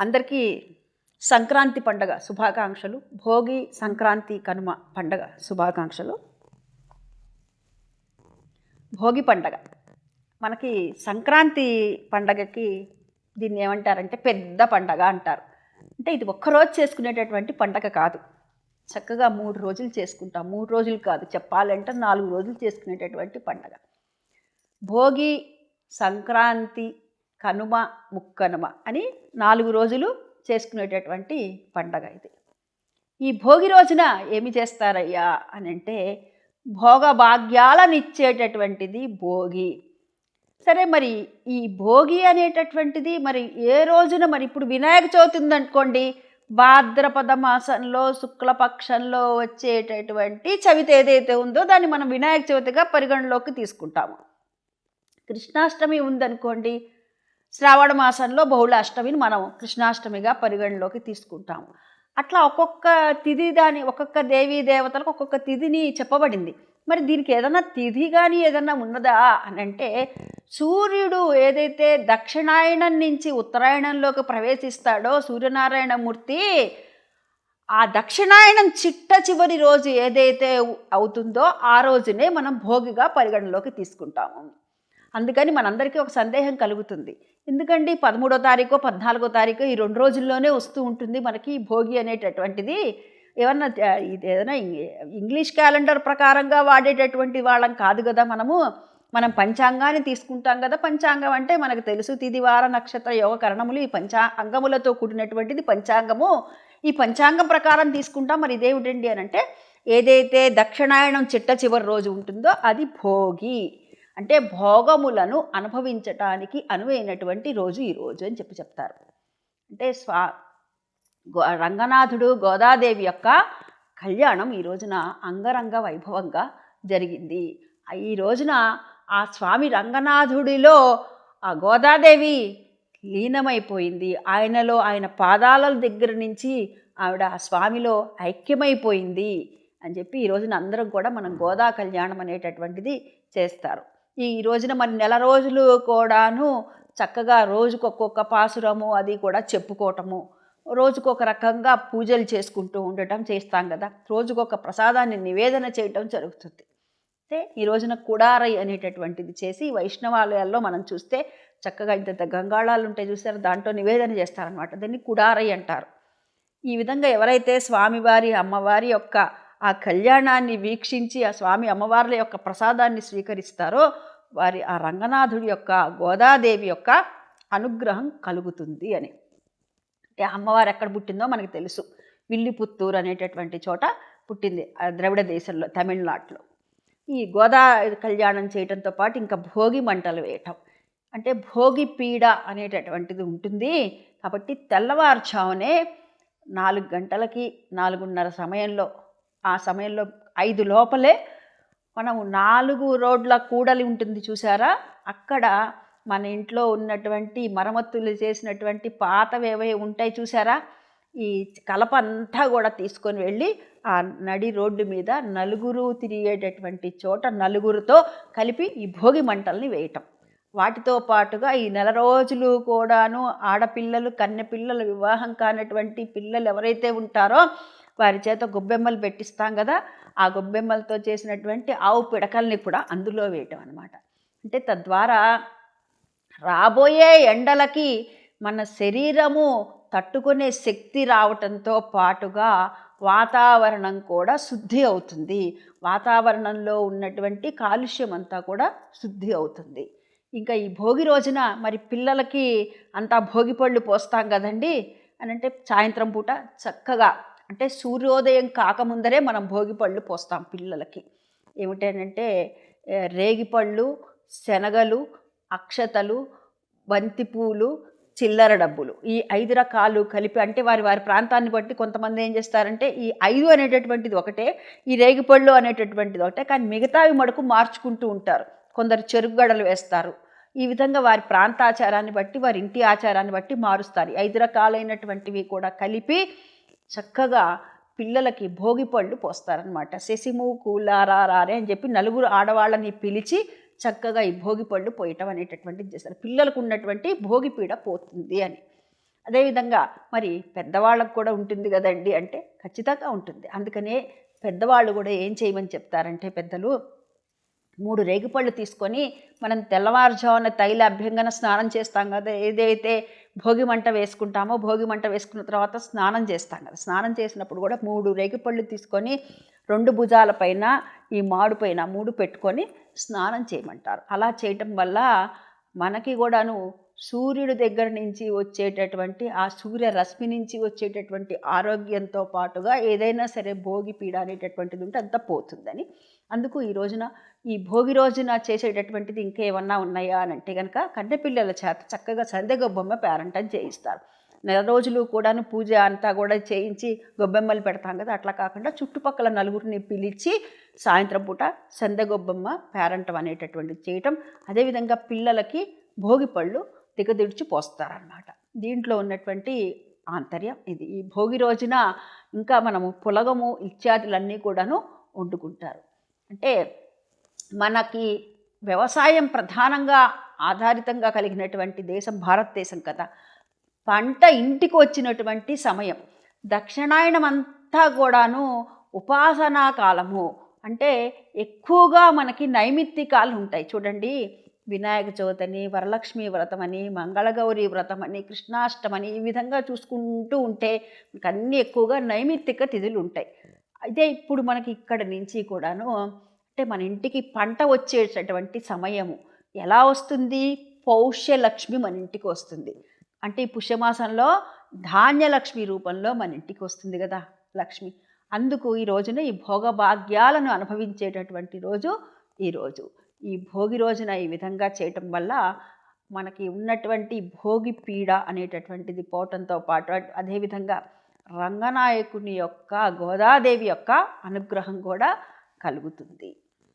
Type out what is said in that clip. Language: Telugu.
అందరికీ సంక్రాంతి పండగ శుభాకాంక్షలు. భోగి సంక్రాంతి కనుమ పండగ శుభాకాంక్షలు. భోగి పండగ. మనకి సంక్రాంతి పండగకి దీన్ని ఏమంటారంటే పెద్ద పండగ అంటారు. అంటే ఇది ఒక్కరోజు చేసుకునేటటువంటి పండగ కాదు. చక్కగా మూడు రోజులు చేసుకుంటాం. మూడు రోజులు కాదు. చెప్పాలంటే నాలుగు రోజులు చేసుకునేటటువంటి పండగ. భోగి సంక్రాంతి కనుమ ముక్కనుమ అని నాలుగు రోజులు చేసుకునేటటువంటి పండగ ఇది. ఈ భోగి రోజున ఏమి చేస్తారయ్యా అని అంటే భోగభాగ్యాలను ఇచ్చేటటువంటిది భోగి. సరే మరి ఈ భోగి అనేటటువంటిది మరి ఏ రోజున మరి ఇప్పుడు వినాయక చవితి ఉందనుకోండి భాద్రపద మాసంలో శుక్లపక్షంలో వచ్చేటటువంటి చవితి ఏదైతే ఉందో దాన్ని మనం వినాయక చవితిగా పరిగణలోకి తీసుకుంటాము. కృష్ణాష్టమి ఉందనుకోండి శ్రావణ మాసంలో బహుళ అష్టమిని మనం కృష్ణాష్టమిగా పరిగణలోకి తీసుకుంటాము. అట్లా ఒక్కొక్క తిథి దాని ఒక్కొక్క దేవీ దేవతలకు ఒక్కొక్క తిథిని చెప్పబడింది. మరి దీనికి ఏదైనా తిథి కానీ ఏదైనా ఉన్నదా అని అంటే సూర్యుడు ఏదైతే దక్షిణాయనం నుంచి ఉత్తరాయణంలోకి ప్రవేశిస్తాడో సూర్యనారాయణమూర్తి ఆ దక్షిణాయనం చిట్ట చివరి రోజు ఏదైతే అవుతుందో ఆ రోజునే మనం భోగిగా పరిగణలోకి తీసుకుంటాము. అందుకని మనందరికీ ఒక సందేహం కలుగుతుంది. ఎందుకండి? పదమూడో తారీఖు పద్నాలుగో తారీఖు ఈ రెండు రోజుల్లోనే వస్తూ ఉంటుంది మనకి భోగి అనేటటువంటిది. ఏమన్నా ఇది ఏదైనా ఇంగ్లీష్ క్యాలెండర్ ప్రకారంగా వాడేటటువంటి వాళ్ళం కాదు కదా మనము. మనం పంచాంగాన్ని తీసుకుంటాం కదా. పంచాంగం అంటే మనకు తెలుసు తిదివార నక్షత్ర యోగ కరణములు ఈ పంచా అంగములతో కూడినటువంటిది పంచాంగము. ఈ పంచాంగం ప్రకారం తీసుకుంటాం. మరి ఇదేమిటండి అని అంటే ఏదైతే దక్షిణాయనం చిట్ట చివరి రోజు ఉంటుందో అది భోగి. అంటే భోగములను అనుభవించటానికి అనువైనటువంటి రోజు ఈ రోజు అని చెప్పి చెప్తారు. అంటే స్వా గో రంగనాథుడు గోదాదేవి యొక్క కళ్యాణం ఈ రోజున అంగరంగ వైభవంగా జరిగింది. ఈ రోజున ఆ స్వామి రంగనాథుడిలో ఆ గోదాదేవి లీనమైపోయింది. ఆయనలో ఆయన పాదాల దగ్గర నుంచి ఆవిడ ఆ స్వామిలో ఐక్యమైపోయింది అని చెప్పి ఈ రోజున అందరం కూడా మనం గోదా కళ్యాణం అనేటటువంటిది చేస్తారు. ఈ రోజున మరి నెల రోజులు కూడాను చక్కగా రోజుకు ఒక్కొక్క పాసురము అది కూడా చెప్పుకోవటము. రోజుకొక రకంగా పూజలు చేసుకుంటూ ఉండటం చేస్తాం కదా. రోజుకొక ప్రసాదాన్ని నివేదన చేయటం జరుగుతుంది. అయితే ఈ రోజున కుడారై అనేటటువంటిది చేసి వైష్ణవాలయాల్లో మనం చూస్తే చక్కగా ఇంత గంగాళాలు ఉంటాయి చూసారు? దాంట్లో నివేదన చేస్తారనమాట దాన్ని కుడారై అంటారు. ఈ విధంగా ఎవరైతే స్వామివారి అమ్మవారి యొక్క ఆ కళ్యాణాన్ని వీక్షించి ఆ స్వామి అమ్మవార్ల యొక్క ప్రసాదాన్ని స్వీకరిస్తారో వారి ఆ రంగనాథుడి యొక్క గోదాదేవి యొక్క అనుగ్రహం కలుగుతుంది అని. అంటే అమ్మవారు ఎక్కడ పుట్టిందో మనకు తెలుసు. విల్లిపుత్తూరు అనేటటువంటి చోట పుట్టింది ద్రవిడ దేశంలో తమిళనాడులో. ఈ గోదా కళ్యాణం చేయడంతో పాటు ఇంకా భోగి మంటలు వేయటం. అంటే భోగి పీడ అనేటటువంటిది ఉంటుంది. కాబట్టి తెల్లవారుజామునే నాలుగు గంటలకి నాలుగున్నర సమయంలో ఆ సమయంలో ఐదు లోపలే మనం నాలుగు రోడ్ల కూడలి ఉంటుంది చూసారా? అక్కడ మన ఇంట్లో ఉన్నటువంటి మరమ్మతులు చేసినటువంటి పాతవేవే ఉంటాయి చూసారా? ఈ కలప అంతా కూడా తీసుకొని వెళ్ళి ఆ నడి రోడ్డు మీద నలుగురు తిరిగేటటువంటి చోట నలుగురితో కలిపి ఈ భోగి మంటల్ని వేయటం. వాటితో పాటుగా ఈ నెల రోజులు కూడాను ఆడపిల్లలు కన్నెపిల్లలు వివాహం కానటువంటి పిల్లలు ఎవరైతే ఉంటారో వారి చేత గొబ్బెమ్మలు పెట్టిస్తాం కదా ఆ గొబ్బెమ్మలతో చేసినటువంటి ఆవు పిడకల్ని కూడా అందులో వేయటం అనమాట అంటే తద్వారా రాబోయే ఎండలకి మన శరీరము తట్టుకునే శక్తి రావటంతో పాటుగా వాతావరణం కూడా శుద్ధి అవుతుంది. వాతావరణంలో ఉన్నటువంటి కాలుష్యం అంతా కూడా శుద్ధి అవుతుంది. ఇంకా ఈ భోగి రోజున మరి పిల్లలకి అంతా భోగి పళ్ళు పోస్తాం కదండి అని అంటే సాయంత్రం పూట చక్కగా అంటే సూర్యోదయం కాకముందరే మనం భోగి పళ్ళు పోస్తాం పిల్లలకి. ఏమిటంటే రేగిపళ్ళు శనగలు అక్షతలు బంతిపూలు చిల్లర డబ్బులు ఈ ఐదు రకాలు కలిపి అంటే వారి వారి ప్రాంతాన్ని బట్టి కొంతమంది ఏం చేస్తారంటే ఈ ఐదు అనేటటువంటిది ఒకటే ఈ రేగిపళ్ళు అనేటటువంటిది ఒకటే కానీ మిగతావి మడుకు మార్చుకుంటూ ఉంటారు. కొందరు చెరుకుగడలు వేస్తారు. ఈ విధంగా వారి ప్రాంతాచారాన్ని బట్టి వారి ఇంటి ఆచారాన్ని బట్టి మారుస్తారు. ఐదు రకాలైనటువంటివి కూడా కలిపి చక్కగా పిల్లలకి భోగి పళ్ళు పోస్తారనమాట శశిము కూలారారే అని చెప్పి నలుగురు ఆడవాళ్ళని పిలిచి చక్కగా ఈ భోగి పళ్ళు పోయటం అనేటటువంటిది చేస్తారు. పిల్లలకు ఉన్నటువంటి భోగిపీడ పోతుంది అని. అదేవిధంగా మరి పెద్దవాళ్ళకు కూడా ఉంటుంది కదండి అంటే ఖచ్చితంగా ఉంటుంది. అందుకనే పెద్దవాళ్ళు కూడా ఏం చేయమని చెప్తారంటే పెద్దలు మూడు రేగిపళ్ళు తీసుకొని మనం తెల్లవారుజామున తైల అభ్యంగన స్నానం చేస్తాం కదా ఏదైతే భోగి మంట వేసుకుంటామో. భోగి మంట వేసుకున్న తర్వాత స్నానం చేస్తాం కదా. స్నానం చేసినప్పుడు కూడా మూడు రేగిపళ్ళు తీసుకొని రెండు భుజాల పైన ఈ మాడు పైన మూడు పెట్టుకొని స్నానం చేయమంటారు. అలా చేయటం వల్ల మనకి కూడాను సూర్యుడి దగ్గర నుంచి వచ్చేటటువంటి ఆ సూర్య రశ్మి నుంచి వచ్చేటటువంటి ఆరోగ్యంతో పాటుగా ఏదైనా సరే భోగి పీడ అనేటటువంటిది ఉంటే అంతా పోతుందని. అందుకు ఈ రోజున ఈ భోగి రోజున చేసేటటువంటిది ఇంకేమన్నా ఉన్నాయా అని అంటే కనుక కన్నెపిల్లల చేత చక్కగా సందె గొబ్బమ్మ పేరంటం చేయిస్తారు. నెల రోజులు కూడాను పూజ అంతా కూడా చేయించి గొబ్బెమ్మలు పెడతాం కదా అట్లా కాకుండా చుట్టుపక్కల నలుగురిని పిలిచి సాయంత్రం పూట సందె గొబ్బమ్మ పేరంటం అనేటటువంటిది చేయటం. అదేవిధంగా పిల్లలకి భోగి పళ్ళు దిగదిడిచి పోస్తారనమాట దీంట్లో ఉన్నటువంటి ఆంతర్యం ఇది. ఈ భోగి రోజున ఇంకా మనము పులగము ఇత్యాదులన్నీ కూడాను వండుకుంటారు. అంటే మనకి వ్యవసాయం ప్రధానంగా ఆధారితంగా కలిగినటువంటి దేశం భారతదేశం కదా. పంట ఇంటికి వచ్చినటువంటి సమయం. దక్షిణాయనం అంతా కూడాను ఉపాసనా కాలము. అంటే ఎక్కువగా మనకి నైమిత్తికాలు ఉంటాయి. చూడండి వినాయక చవితని వరలక్ష్మి వ్రతమని మంగళగౌరి వ్రతమని కృష్ణాష్టమని ఈ విధంగా చూసుకుంటూ ఉంటే మనకు అన్నీ ఎక్కువగా నైమిత్తిక తిథులు ఉంటాయి. అయితే ఇప్పుడు మనకి ఇక్కడ నుంచి కూడాను అంటే మన ఇంటికి పంట వచ్చేటటువంటి సమయము ఎలా వస్తుంది? పౌష్యలక్ష్మి మన ఇంటికి వస్తుంది. అంటే ఈ పుష్యమాసంలో ధాన్యలక్ష్మి రూపంలో మన ఇంటికి వస్తుంది కదా లక్ష్మి. అందుకు ఈ రోజున ఈ భోగభాగ్యాలను అనుభవించేటటువంటి రోజు ఈరోజు ఈ భోగి రోజున ఈ విధంగా చేయటం వల్ల మనకి ఉన్నటువంటి భోగి పీడ అనేటటువంటిది పోవటంతో పాటు అదేవిధంగా రంగనాయకుని యొక్క గోదాదేవి యొక్క అనుగ్రహం కూడా కలుగుతుంది.